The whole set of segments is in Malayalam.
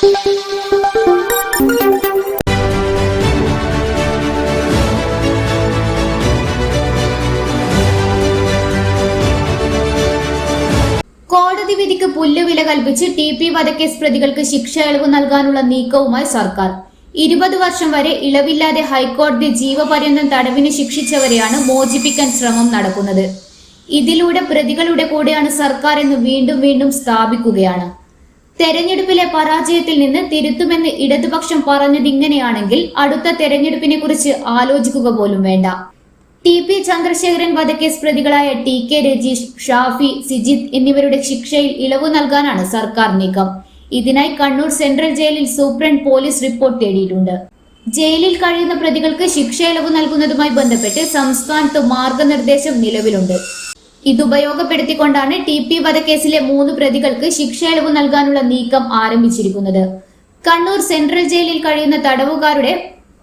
കോടതി വിധിക്ക് പുല്ലുവില കൽപ്പിച്ച് ടി പി വധക്കേസ് പ്രതികൾക്ക് ശിക്ഷ ഇളവ് നൽകാനുള്ള നീക്കവുമായി സർക്കാർ. ഇരുപത് വർഷം വരെ ഇളവില്ലാതെ ഹൈക്കോടതി ജീവപര്യന്തം തടവിന് ശിക്ഷിച്ചവരെയാണ് മോചിപ്പിക്കാൻ ശ്രമം നടക്കുന്നത്. ഇതിലൂടെ പ്രതികളുടെ കൂടെയാണ് സർക്കാർ എന്ന് വീണ്ടും വീണ്ടും സ്ഥാപിക്കുകയാണ്. തെരഞ്ഞെടുപ്പിലെ പരാജയത്തിൽ നിന്ന് തിരുത്തുമെന്ന് ഇടതുപക്ഷം പറഞ്ഞതിങ്ങനെയാണെങ്കിൽ അടുത്ത തെരഞ്ഞെടുപ്പിനെ കുറിച്ച് ആലോചിക്കുക പോലും വേണ്ട. ടി പി ചന്ദ്രശേഖരൻ വധക്കേസ് പ്രതികളായ ടി കെ രജീഷ് ഷാഫി സിജിത്ത് എന്നിവരുടെ ശിക്ഷയിൽ ഇളവ് നൽകാനാണ് സർക്കാർ നീക്കം. ഇതിനായി കണ്ണൂർ സെൻട്രൽ ജയിലിൽ സൂപ്രണ്ട് പോലീസ് റിപ്പോർട്ട് തേടിയിട്ടുണ്ട്. ജയിലിൽ കഴിയുന്ന പ്രതികൾക്ക് ശിക്ഷ ഇളവ് നൽകുന്നതുമായി ബന്ധപ്പെട്ട് സംസ്ഥാനത്ത് മാർഗനിർദ്ദേശം നിലവിലുണ്ട്. ഇതുപയോഗപ്പെടുത്തിക്കൊണ്ടാണ് ടി പി വധക്കേസിലെ മൂന്ന് പ്രതികൾക്ക് ശിക്ഷ ഇളവ് നൽകാനുള്ള നീക്കം ആരംഭിച്ചിരിക്കുന്നത്. കണ്ണൂർ സെൻട്രൽ ജയിലിൽ കഴിയുന്ന തടവുകാരുടെ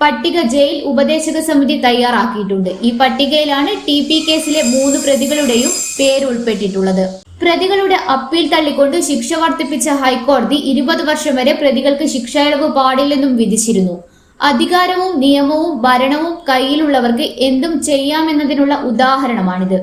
പട്ടിക ജയിൽ ഉപദേശക സമിതി തയ്യാറാക്കിയിട്ടുണ്ട്. ഈ പട്ടികയിലാണ് ടി പി കേസിലെ മൂന്ന് പ്രതികളുടെയും പേര് ഉൾപ്പെട്ടിട്ടുള്ളത്. പ്രതികളുടെ അപ്പീൽ തള്ളിക്കൊണ്ട് ശിക്ഷ വർദ്ധിപ്പിച്ച ഹൈക്കോടതി ഇരുപത് വർഷം വരെ പ്രതികൾക്ക് ശിക്ഷ ഇളവ് പാടില്ലെന്നും വിധിച്ചിരുന്നു. അധികാരവും നിയമവും ഭരണവും കയ്യിലുള്ളവർക്ക് എന്തും ചെയ്യാമെന്നതിനുള്ള ഉദാഹരണമാണിത്.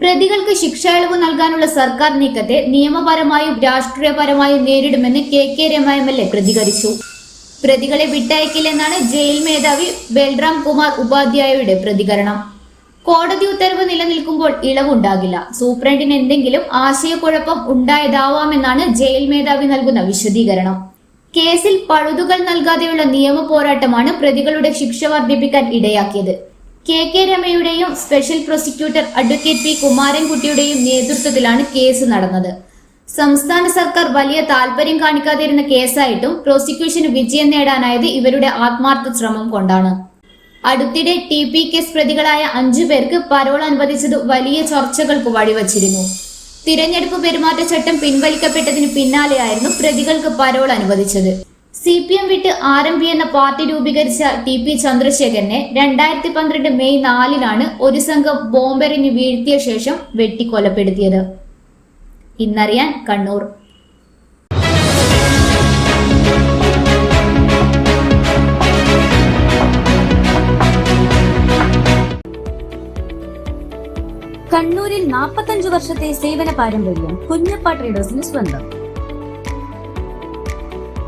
പ്രതികൾക്ക് ശിക്ഷ ഇളവ് നൽകാനുള്ള സർക്കാർ നീക്കത്തെ നിയമപരമായും രാഷ്ട്രീയപരമായും നേരിടുമെന്ന് K K Rema M L A പ്രതികരിച്ചു. പ്രതികളെ വിട്ടയക്കില്ലെന്നാണ് ജയിൽ മേധാവി ബൽറാം കുമാർ ഉപാധ്യായയുടെ പ്രതികരണം. കോടതി ഉത്തരവ് നിലനിൽക്കുമ്പോൾ ഇളവുണ്ടാകില്ല. സൂപ്രണ്ടിന് എന്തെങ്കിലും ആശയക്കുഴപ്പം ഉണ്ടായതാവാമെന്നാണ് ജയിൽ മേധാവി നൽകുന്ന വിശദീകരണം. കേസിൽ പഴുതുകൾ നൽകാതെയുള്ള നിയമ പോരാട്ടമാണ് പ്രതികളുടെ ശിക്ഷ വർദ്ധിപ്പിക്കാൻ ഇടയാക്കിയത്. കെ കെ രമയുടെയും സ്പെഷ്യൽ പ്രോസിക്യൂട്ടർ അഡ്വക്കേറ്റ് പി കുമാരൻകുട്ടിയുടെയും നേതൃത്വത്തിലാണ് കേസ് നടന്നത്. സംസ്ഥാന സർക്കാർ വലിയ താല്പര്യം കാണിക്കാതിരുന്ന കേസായിട്ടും പ്രോസിക്യൂഷന് വിജയം നേടാനായത് ഇവരുടെ ആത്മാർത്ഥ ശ്രമം കൊണ്ടാണ്. അടുത്തിടെ ടി പി കേസ് പ്രതികളായ അഞ്ചു പേർക്ക് പരോൾ അനുവദിച്ചത് വലിയ ചർച്ചകൾക്ക് വഴിവച്ചിരുന്നു. തിരഞ്ഞെടുപ്പ് പെരുമാറ്റച്ചട്ടം പിൻവലിക്കപ്പെട്ടതിന് പിന്നാലെയായിരുന്നു പ്രതികൾക്ക് പരോൾ അനുവദിച്ചത്. സി പി എം വിട്ട് ആർ എം പി എന്ന പാർട്ടി രൂപീകരിച്ച ടി പി ചന്ദ്രശേഖരനെ രണ്ടായിരത്തി പന്ത്രണ്ട് മെയ് നാലിനാണ് ഒരു സംഘം ബോംബെറിഞ്ഞ് വീഴ്ത്തിയ ശേഷം വെട്ടിക്കൊലപ്പെടുത്തിയത്. ഇന്നറിയാൻ കണ്ണൂർ. കണ്ണൂരിൽ നാൽപ്പത്തഞ്ചു വർഷത്തെ സേവന പാരമ്പര്യം കുഞ്ഞപ്പ ട്രേഡേഴ്സിന് സ്വന്തം.